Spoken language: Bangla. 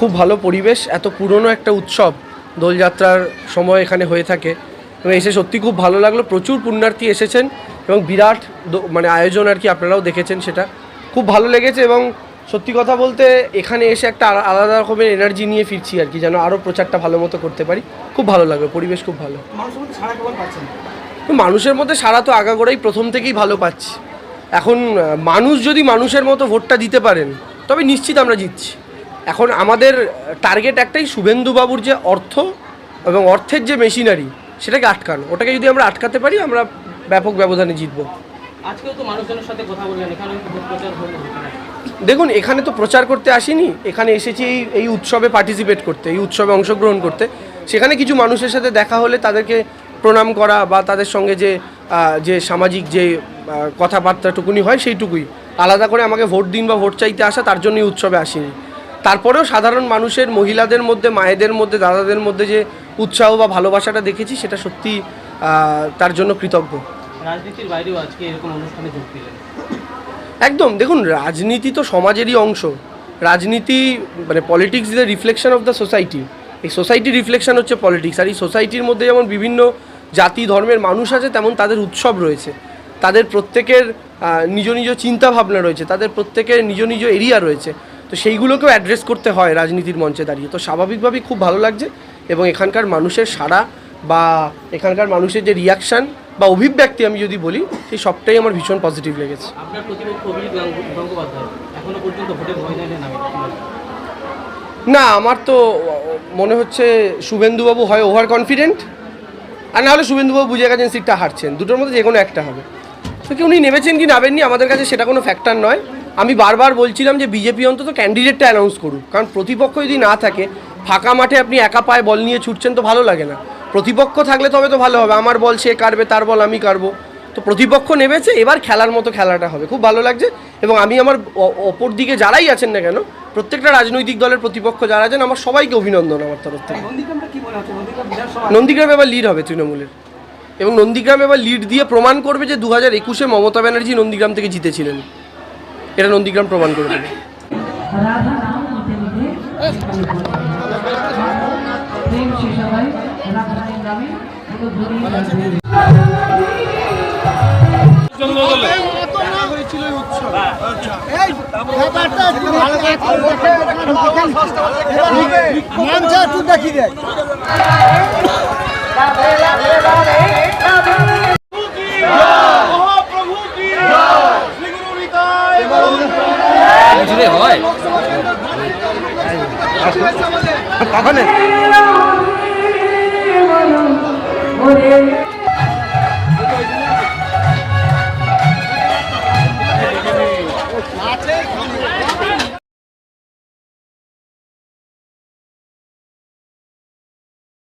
খুব ভালো পরিবেশ এত পুরনো একটা উৎসব দোলযাত্রার সময় এখানে হয়ে থাকে। এবং এসে সত্যি খুব ভালো লাগল প্রচুর পুণ্যার্থী এসেছেন এবং বিরাট মানে আয়োজন আর কি আপনারাও দেখেছেন সেটা। খুব ভালো লেগেছে এবং সত্যি কথা বলতে এখানে এসে একটা আলাদা রকমের এনার্জি নিয়ে ফিরছি আর কি যেন আরও প্রচারটা ভালো মতো করতে পারি। খুব ভালো লাগবে পরিবেশ খুব ভালো। মানুষের মধ্যে সারা তো আগাগোড়াই প্রথম থেকেই ভালো পাচ্ছি। এখন মানুষ যদি মানুষের মতো ভোটটা দিতে পারেন তবে নিশ্চিত আমরা জিতছি। এখন আমাদের টার্গেট একটাই শুভেন্দুবাবুর যে অর্থ এবং অর্থের যে মেশিনারি সেটাকে আটকানো। ওটাকে যদি আমরা আটকাতে পারি আমরা ব্যাপক ব্যবধানে জিতবো। আজকেও তো মানুষজনের সাথে কথা বললেন এখানে প্রচার হলো। দেখুন এখানে তো প্রচার করতে আসিনি এখানে এসেছি এই এই উৎসবে পার্টিসিপেট করতে এই উৎসবে অংশগ্রহণ করতে। সেখানে কিছু মানুষের সাথে দেখা হলে তাদেরকে প্রণাম করা বা তাদের সঙ্গে যে যে সামাজিক যে কথাবার্তাটুকুনি হয় সেইটুকুই। আলাদা করে আমাকে ভোট দিন বা ভোট চাইতে আসা তার জন্য এই উৎসবে আসিনি। তারপরেও সাধারণ মানুষের মহিলাদের মধ্যে মায়েদের মধ্যে দাদাদের মধ্যে যে উৎসাহ বা ভালোবাসাটা দেখেছি সেটা সত্যি তার জন্য কৃতজ্ঞ। রাজনীতির বাইরেও আজকে এরকম অনুষ্ঠানে যোগ দিলেন? একদম দেখুন রাজনীতি তো সমাজেরই অংশ। রাজনীতি মানে politics is the reflection of the society এই সোসাইটির রিফ্লেকশন হচ্ছে পলিটিক্স আর এই সোসাইটির মধ্যে যেমন বিভিন্ন জাতি ধর্মের মানুষ আছে তেমন তাদের উৎসব রয়েছে। তাদের প্রত্যেকের নিজ নিজ চিন্তাভাবনা রয়েছে তাদের প্রত্যেকের নিজ নিজ এরিয়া রয়েছে। তো সেইগুলোকেও অ্যাড্রেস করতে হয় রাজনীতির মঞ্চে দাঁড়িয়ে। তো স্বাভাবিকভাবেই খুব ভালো লাগছে এবং এখানকার মানুষের সাড়া বা এখানকার মানুষের যে রিয়াকশান বা অভিব্যক্তি আমি যদি বলি সেই সবটাই আমার ভীষণ পজিটিভ লেগেছে। না আমার তো মনে হচ্ছে শুভেন্দুবাবু হয় ওভার কনফিডেন্ট আর না হলে শুভেন্দুবাবু বুঝে গেছেন সিটটা হারছেন। দুটোর মধ্যে যে কোনো একটা হবে। তো কি উনি নেমেছেন কি নামেননি আমাদের কাছে সেটা কোনো ফ্যাক্টর নয়। আমি বারবার বলছিলাম যে বিজেপি অন্তত ক্যান্ডিডেটটা অ্যানাউন্স করুক। কারণ প্রতিপক্ষ যদি না থাকে ফাঁকা মাঠে আপনি একা পায়ে বল নিয়ে ছুটছেন তো ভালো লাগে না। প্রতিপক্ষ থাকলে তবে তো ভালো হবে। আমার বল সে কারবে তার বল আমি কারবো তো প্রতিপক্ষ নেমেছে এবার খেলার মতো খেলাটা হবে। খুব ভালো লাগছে। এবং আমি আমার অপর দিকে যারাই আছেন না কেন প্রত্যেকটা রাজনৈতিক দলের প্রতিপক্ষ যারা আছেন আমার সবাইকে অভিনন্দন আমার তরফ থেকে। নন্দীগ্রাম এবার লিড হবে তৃণমূলের। এবং নন্দীগ্রাম এবার লিড দিয়ে প্রমাণ করবে যে দু হাজার একুশে মমতা ব্যানার্জি নন্দীগ্রাম থেকে জিতেছিলেন। এটা নন্দীগ্রাম প্রমাণ করে দেবে নাম নিতে প্রেম শেষ হয় রাধারানী নামে কোনো ধ্বনি লাগবে মঞ্চ একটু দেখি ওরে